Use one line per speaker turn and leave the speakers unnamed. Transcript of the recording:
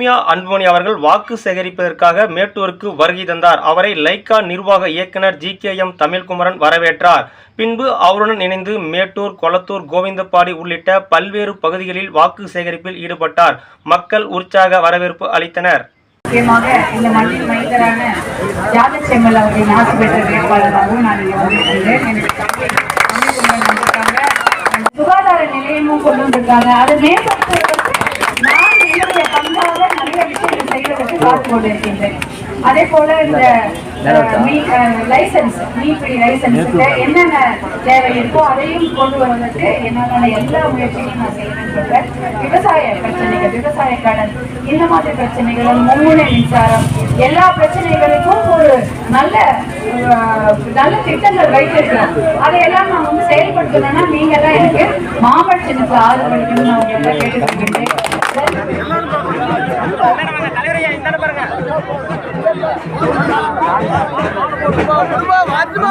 ரம்யா அன்புமணி அவர்கள் வாக்கு சேகரிப்பதற்காக மேட்டூருக்கு வருகை தந்தார். அவரை லைக்கா நிர்வாக இயக்குனர் ஜி கே எம் தமிழ்குமரன் வரவேற்றார். பின்பு அவருடன் இணைந்து மேட்டூர் கொளத்தூர் கோவிந்தபாடி உள்ளிட்ட பல்வேறு பகுதிகளில் வாக்கு சேகரிப்பில் ஈடுபட்டார். மக்கள் உற்சாக வரவேற்பு அளித்தனர்.
முக்கியமாக இந்த மண்ணின் மைந்தரான ஜாதச்செம்மல் அவர்களின் ஆசை பெற்ற வேட்பாளராகவும் நான் இங்கே வந்திருக்கிறேன். சுகாதார நிலையமும் கொண்டு வந்திருக்காங்க. அதை மேம்படுத்த கொண்டிருக்கின்றேன் அதே போல இந்த லைசன்ஸ் மீன்பிடி லைசன்ஸுக்கு என்னென்ன தேவை இருக்கோ அதையும் கொண்டு வருவதற்கு என்னால எல்லா முயற்சியும் நான் செய்யணும்னு சொல்றேன் விவசாய பிரச்சனைகள் விவசாய கடன் இந்த மாதிரி பிரச்சனைகள் மும்முனை மின்சாரம் எல்லா பிரச்சனைகளுக்கும் ஒரு நல்ல நல்ல திட்டங்கள் வைத்திருக்கிறோம் அதையெல்லாம் நான் வந்து செயல்படுத்தணும்னா நீங்க தான் எனக்கு மாவட்ட சின்னத்துக்கு ஆதரவளிக்கணும்னு நான் உங்களை கேட்டுக்கொள்கிறேன் ভাজবা